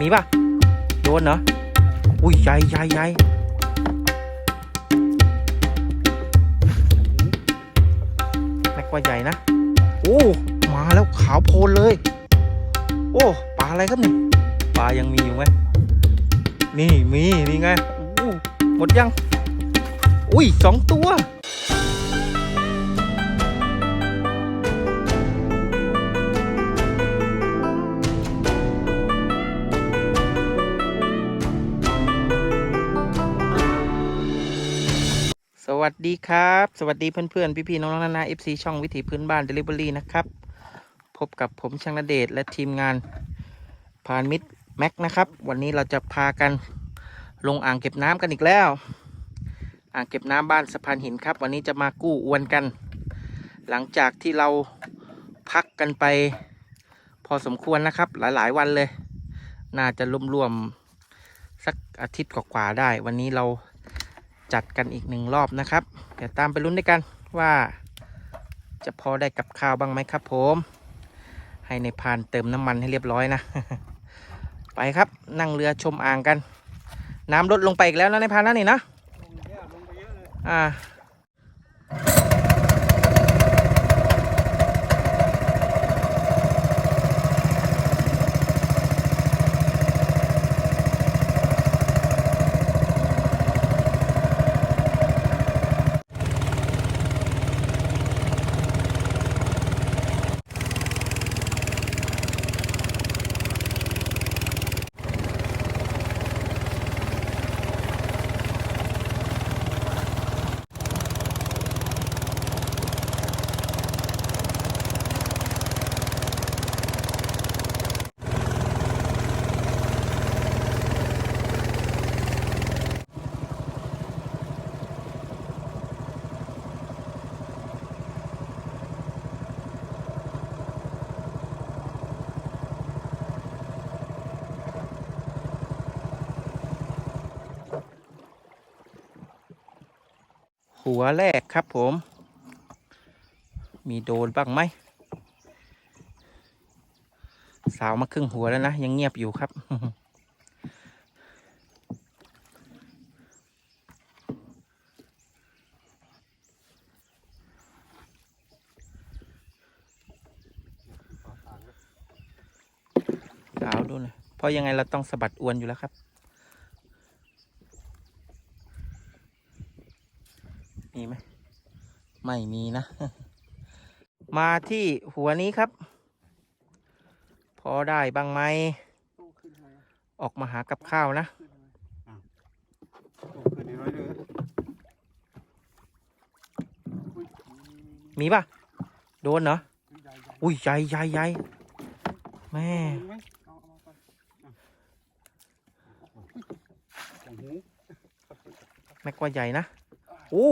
มีป่ะ โดนเหรอ อุ้ยใหญ่ใหญ่ใหญ่แม็กว่าใหญ่นะ โอ้ มาแล้วขาวโพลนเลย โอ้ ปลาอะไรครับนี่ ปลายังมีอยู่ไหม นี่มี นี่ไงอู้หมดยัง อุ้ยสองตัว วัสดีครับ สวัสดีเพื่อนๆ พี่ๆ น้องๆนานาเอฟซีช่องวิถีพื้นบ้านเดลิเวอรี่นะครับ พบกับผมช่างนเดชและทีมงานพานมิตรแม็กนะครับ วันนี้เราจะพากันลงอ่างเก็บน้ำกันอีกแล้ว อ่างเก็บน้ำบ้านสะพานหินครับ วันนี้จะมากู้อวนกัน หลังจากที่เราพักกันไป พอสมควรนะครับ หลายๆ วันเลย น่าจะรวมๆสักอาทิตย์กว่าๆได้ วันนี้เรา จัดกันอีกหนึ่งรอบนะครับ เดี๋ยวตามไปลุ้นด้วยกันว่า จะพอได้กับข้าวบ้างไหมครับผม ให้ในพานเติมน้ำมันให้เรียบร้อยนะ ไปครับนั่งเรือชมอ่างกัน น้ำลดลงไปอีกแล้วนะในพานนะนี่นะอ่า หัวแรกครับผม มีโดนบ้างไหม สาวมาครึ่งหัวแล้วนะ ยังเงียบอยู่ครับ สาวดูหนะเพราะยังไงเราต้องสะบัดอวนอยู่แล้วครับ มีไหมไม่มีนะ มาที่หัวนี้ครับ พอได้บ้างไหมออกมาหากับข้าวนะ มีป่ะ โดนเหรอ อุ้ยใหญ่ใหญ่ใหญ่แม่แม็กว่าใหญ่นะ โอ้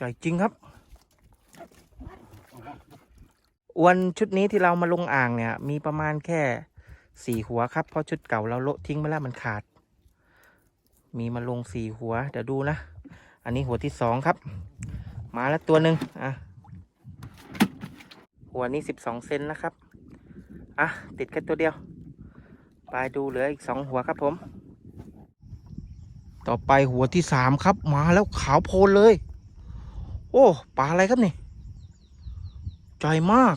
ใหญ่จริงครับอวนชุดนี้ที่เรามาลงอ่างเนี่ย มีประมาณแค่สี่หัวครับ เพราะชุดเก่าเราโละทิ้งไปแล้วมันขาด มีมาลงสี่หัว เดี๋ยวดูนะ อันนี้หัวที่สองครับ มาแล้วตัวหนึ่งอะ หัวนี้สิบสองเซนนะครับ อะ ติดแค่ตัวเดียว ไปดูเหลืออีกสองหัวครับผม ต่อไปหัวที่สามครับ มาแล้วขาวโพลนเลย โอ้ปลาอะไรครับนี่ใหญ่มาก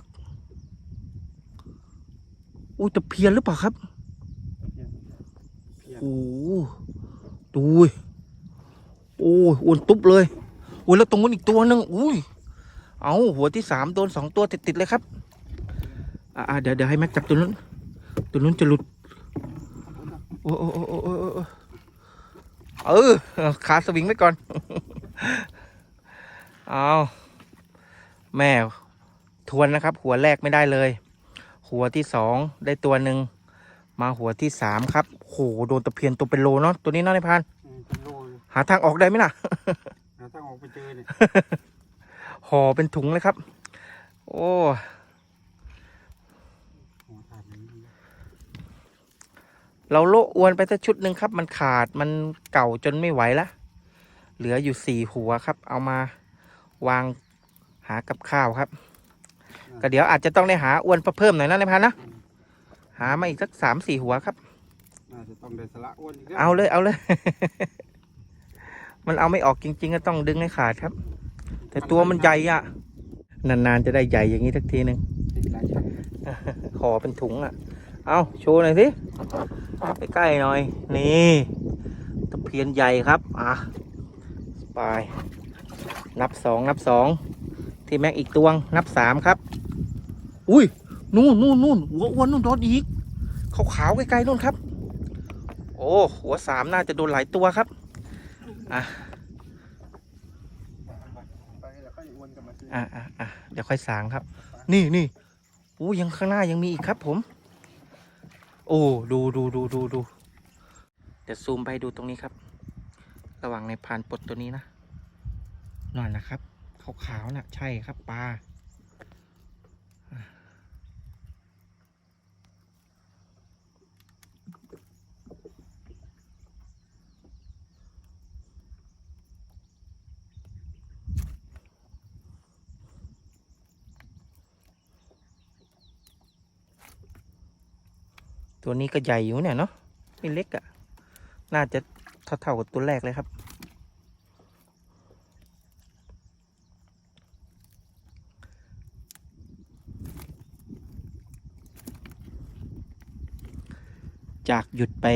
อุ้ยตะเพียนหรือเปล่าครับโอ้ดูดิโอ้ยอ้วนตุ๊บเลยโอ้ยแล้วตรงนู้นอีกตัวนึงอุ้ยเอาหัวที่สามโดนสองตัวติดๆเลยครับ อ่าเดี๋ยวเดี๋ยวให้แม็กจับตัวนู้นตัวนู้นจะหลุดโอ้โอ้โอ้โอ้เออขาสวิงไว้ก่อน เอาแม่ทวนนะครับ หัวแรกไม่ได้เลย หัวที่สองได้ตัวหนึ่งมาหัวที่สามครับโหโดนตะเพียนตัวเป็นโลเนาะตัวนี้เนาะในายพรานเป็นโลเลยหาทางออกได้ไหมล่ะหาทางออกไปเจอเนี่ยห่อเป็นถุงเลยครับ โอ้หัวขาดอย่างนี้เราโละอวนไปสักชุดหนึ่งครับ มันขาดมันเก่าจนไม่ไหวละ เหลืออยู่สี่หัวครับ เอามา วางหากับข้าวครับ ก็เดี๋ยวอาจจะต้องได้หาอวนเพิ่มหน่อยนะในายพันนะหามาอีกสักสามสี่หัวครับน่าจะต้องได้สละอ้วนอีกแล้วเอาเลยเอาเลย มันเอาไม่ออกจริง ๆ ก็ต้องดึงให้ขาดครับ แต่ตัวมันใหญ่อะนานๆจะได้ใหญ่อย่างนี้สักทีหนึ่งติดหลายชั้นห่อเป็นถุงอะเอาโชว์หน่อยสิใกล้ๆหน่อย นี่ตะเพียนใหญ่ครับ อะ ไป นับสองนับสองที่แม็กอีกตวงนับสามครับ อุ้ยนู่นนู่นนู่นหัวอ้วนนู่นโดนอีกขาวๆไกลๆนู่นครับ โอ้หัวสามน่าจะโดนหลายตัวครับอะอะอะอะเดี๋ยวค่อยสางครับ นี่นี่อู้ยังข้างหน้ายังมีอีกครับผม โอ้ดูดูดูดูดูเดี๋ยวซูมไปดูตรงนี้ครับ ระหว่างในพานปลดตัวนี้นะ นั่นนะครับขาวๆน่ะ ใช่ครับปลาตัวนี้ก็ใหญ่อยู่เนี่ยเนาะไม่เล็กอะ่ะ น่าจะเท่าๆกับตัวแรกเลยครับ จากหยุดไป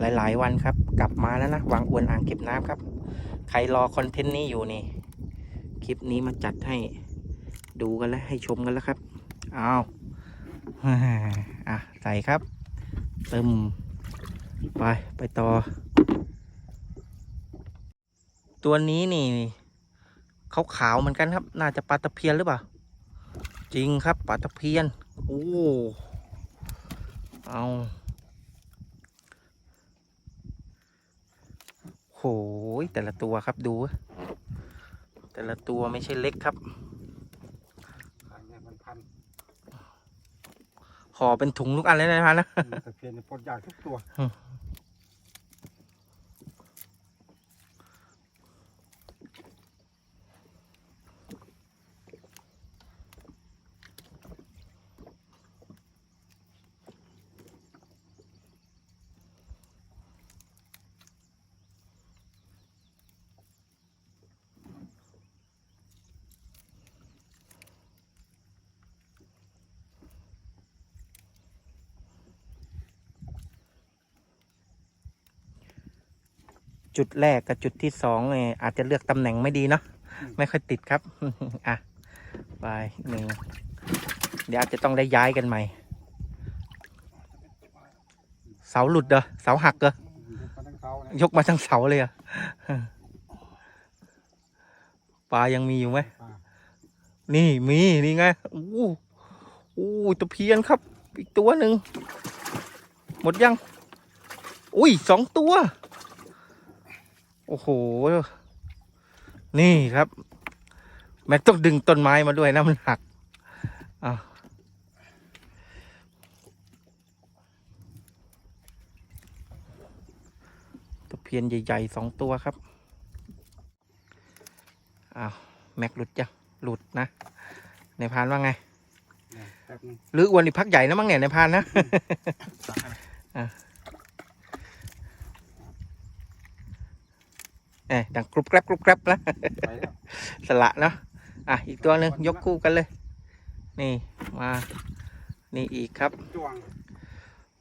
หลาย ๆ วันครับ กลับมาแล้วนะวางอวนอ่างเก็บน้ำครับ ใครรอคอนเทนต์นี้อยู่นี่ คลิปนี้มาจัดให้ดูกันแล้วให้ชมกันแล้วครับเอาอะใส่ครับ เติมไปไปต่อ ตัวนี้นี่เขาขาวๆเหมือนกันครับ น่าจะปลาตะเพียนหรือเปล่า จริงครับปลาตะเพียน โอ้ เอา โหยแต่ละตัวครับดู แต่ละตัวไม่ใช่เล็กครับขายเนี่ยมันพันห่อเป็นถุงทุกอันเลยนะพันนะอืมตะเพียนเนี่ยปลดยากทุกตัว จุดแรกกับจุดที่สองเนี่ยอาจจะเลือกตำแหน่งไม่ดีเนาะไม่ค่อยติดครับ อะไปหนึ่งเดี๋ยวอาจจะต้องได้ย้ายกันใหม่ เสาหลุดเหรอเสาหักเหรออืมยกมาทั้งเสาเนี่ยยกมาทั้งเสาเลยเหรอะปลายังมีอยู่ไหมปลานี่มีนี่ไงอู้อู้ตะเพียนครับ อีกตัวหนึ่ง หมดยัง อุ้ยสองตัว โอ้โห นี่ครับ แม็กต้องดึงต้นไม้มาด้วยนะมันหักอะตะเพียนใหญ่ๆสองตัวครับอ้าวแม็กหลุดจ้ะหลุดนะ ในพานว่าไงเนี่ยแป๊บนึงหรืออ้วนนี่พักใหญ่นะมั้งเนี่ยในพานนะ เอ้ยดังกรุบแกรบกรุบแกรบนะไปแล้วสละเนาะอะอีกตัวหนึ่งยกคู่กันเลย นี่มา นี่อีกครับจ้วง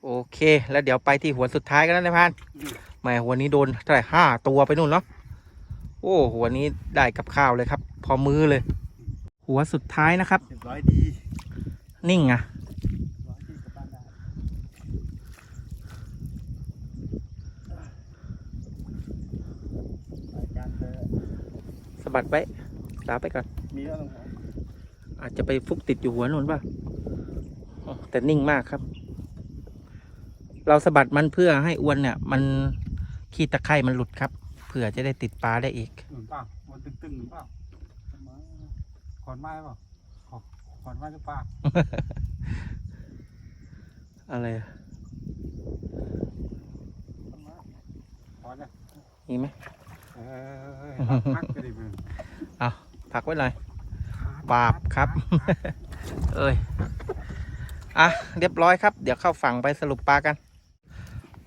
โอเค แล้วเดี๋ยวไปที่หัวสุดท้ายกันแล้วนายพานอืมแหมหัวนี้โดนเท่าไหร่ห้าตัวไปนู่นเนาะโอ้หัวนี้ได้กับข้าวเลยครับ พอมือเลย หัวสุดท้ายนะครับเรียบร้อยดี นิ่งอะ ร้อยดีกลับบ้านได้รายการเธอ สะบัดไว้สาไปก่อนมีแล้วตรงหัวอาจจะไปฟุกติดอยู่หัวนู่นป่ะอ๋อแต่นิ่งมากครับ เราสะบัดมันเพื่อให้อวนเนี่ย มันขี้ตะไคร่มันหลุดครับเพื่อจะได้ติดปลาได้อีกหนุนเปล่ามันตึงๆหนุนเปล่าขอนไม้เปล่าขอขอนไม้หรือเปล่าอะไรอะขอนไม้ขอนเนี่ยมีไหมเออ พักก็ได้มึงพักไว้หน่อยบาปครับ เอ้ยอะเรียบร้อยครับ เดี๋ยวเข้าฝั่งไปสรุปปลากัน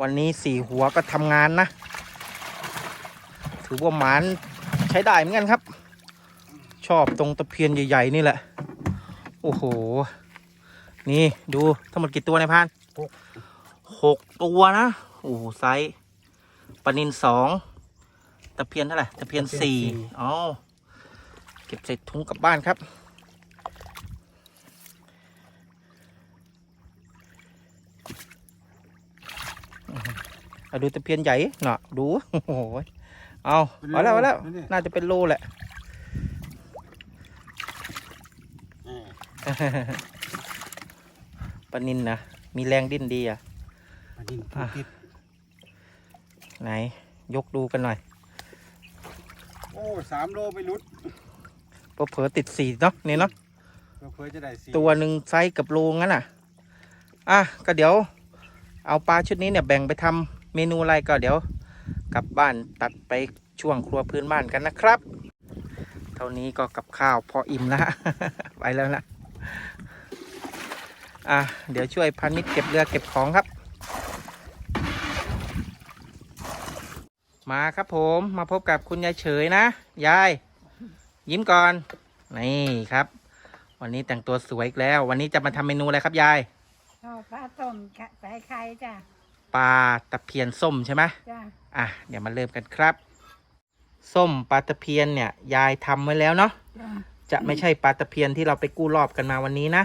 วันนี้สี่หัวก็ทำงานนะ ถือว่าหมานใช้ได้เหมือนกันครับ ชอบตรงตะเพียนใหญ่ๆนี่แหละ โอ้โห นี่ดูทั้งหมดกี่ตัวในยพานหกตัวนะ โอ้โหไซส์ปลานินสอง ตะเพียนเท่าไหร่ตะเพียนสี่อ๋อเก็บใส่ถุงกลับบ้านครับ เอาดูตะเพียนใหญ่เนาะดูโอ้โหเอาเอาแล้วเอาแล้วน่าจะเป็นโลแหละปลานินนะมีแรงดิ้นดีอะปลาดินอะติดไหน ยกดูกันหน่อยโอ้ สามโลไปลุดเพอเผลอๆติดสี่เนาะนี่เนาะเพื่อจะได้สี่ตัวหนึ่งไซส์กับโลงั้นอะ อะก็เดี๋ยวเอาปลาชุดนี้เนี่ยแบ่งไปทำเมนูอะไรก็เดี๋ยว กลับบ้านตัดไปช่วงครัวพื้นบ้านกันนะครับ เท่านี้ก็กับข้าวพออิ่มแล้วไปแล้วนะอะเดี๋ยวช่วยพันนิดเก็บเรือเก็บของครับ มาครับผมมาพบกับคุณยายเฉยนะ ยาย ยิ้มก่อน นี่ครับ วันนี้แต่งตัวสวยอีกแล้ว วันนี้จะมาทำเมนูอะไรครับยายเอาปลาต้มกะใส่ไข่จ้ะปลาตะเพียนส้มใช่ไหมจ้ะอะเดี๋ยวมาเริ่มกันครับ ส้มปลาตะเพียนเนี่ย ยายทำไว้แล้วเนาะจ้ะจะไม่ใช่ปลาตะเพียนที่เราไปกู้รอบกันมาวันนี้นะ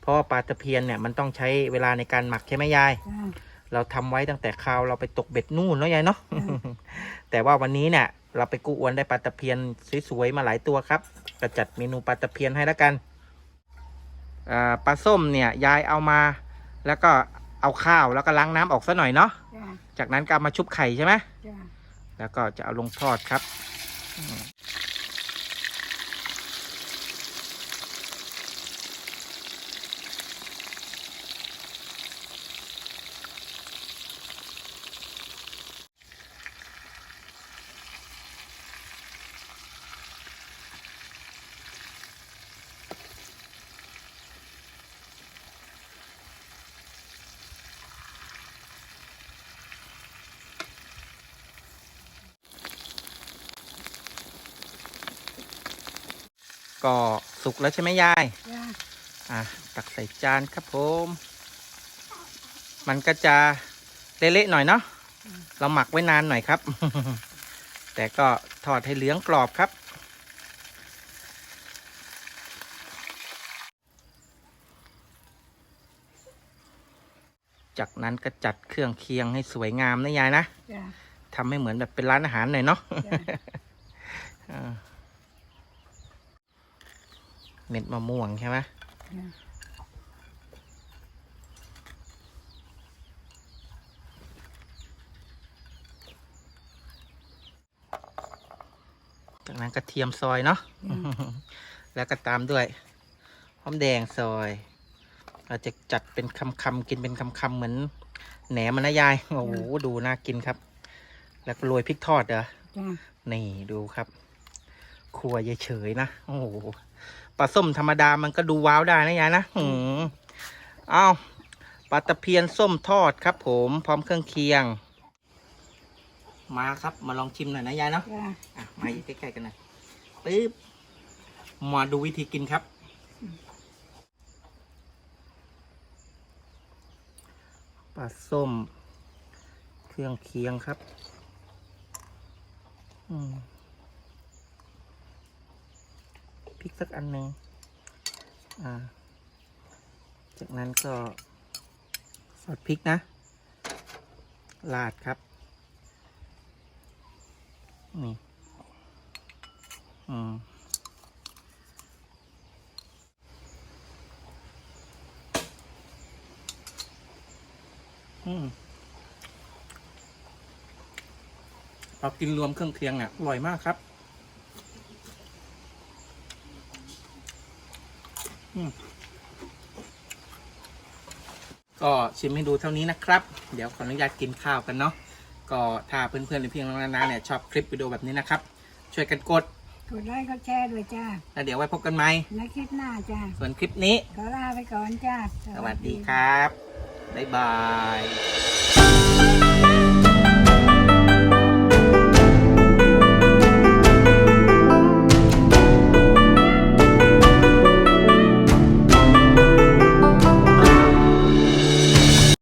เพราะว่าปลาตะเพียนเนี่ยมันต้องใช้เวลาในการหมักใช่ไหมยาย จ้ะ เราทำไว้ตั้งแต่คราวเราไปตกเบ็ดนู่นแล้วยายเนาะแต่ว่าวันนี้เนี่ยเราไปกู้อวนได้ปลาตะเพียนสวยๆมาหลายตัวครับก็จัดเมนูปลาตะเพียนให้แล้วกันอ่าปลาส้มเนี่ยยายเอามา แล้วก็เอาข้าวแล้วก็ล้างน้ำออกซะหน่อยเนาะจ้ะจากนั้นก็เอามาชุบไข่ใช่ไหมจ้ะแล้วก็จะเอาลงทอดครับ ก็สุกแล้วใช่ไหมยายจ้ะอะตักใส่จานครับผม มันก็จะเละๆหน่อยเนาะเราหมักไว้นานหน่อยครับ แต่ก็ทอดให้เหลืองกรอบครับ จากนั้นก็จัดเครื่องเคียงให้สวยงามนะยายนะจ้ะทำให้เหมือนแบบเป็นร้านอาหารหน่อยเนาะ จ้ะอ่า เม็ดมะม่วงใช่ไหมจ้ะจากนั้นกระเทียมซอยเนาะจ้ะแล้วก็ตามด้วยหอมแดงซอย เราจะจัดเป็นคำคำๆกินเป็นคำคำๆเหมือนแหนมมันนะยาย โอ้โห ดูน่ากินครับ แล้วก็โรยพริกทอดเหรอจ้ะนี่ดูครับ ครัวยายเฉยนะ โอ้โห ปลาส้มธรรมดามันก็ดูว้าวได้นะยายนะหืมเอาปลาตะเพียนส้มทอดครับผมพร้อมเครื่องเคียง มาครับมาลองชิมหน่อยนะยายเนาะจ้ะอะมาอยู่ใกล้ๆกันหน่อยปึ๊บมาดูวิธีกินครับ ปลาส้ม เครื่องเคียงครับ อืมพ ริกสักอันหนึ่งอ่า จากนั้นก็ซอสพริกนะลาดครับ นี่ อืมอืมพอกินรวมเครื่องเคียงอะอร่อยมากครับ อืม ก็ชิมให้ดูเท่านี้นะครับ เดี๋ยวขออนุญาตกินข้าวกันเนาะก็ถ้าเพื่อนๆหรือพี่น้องๆนานาเนี่ยชอบคลิปวิดีโอแบบนี้นะครับ ช่วยกันกดกดไลค์กดแชร์ด้วยจ้าแล้วเดี๋ยวไว้พบกันใหม่ในคลิปหน้าจ้าส่วนคลิปนี้ขอลาไปก่อนจ้าสวัสดีครับบ๊ายบาย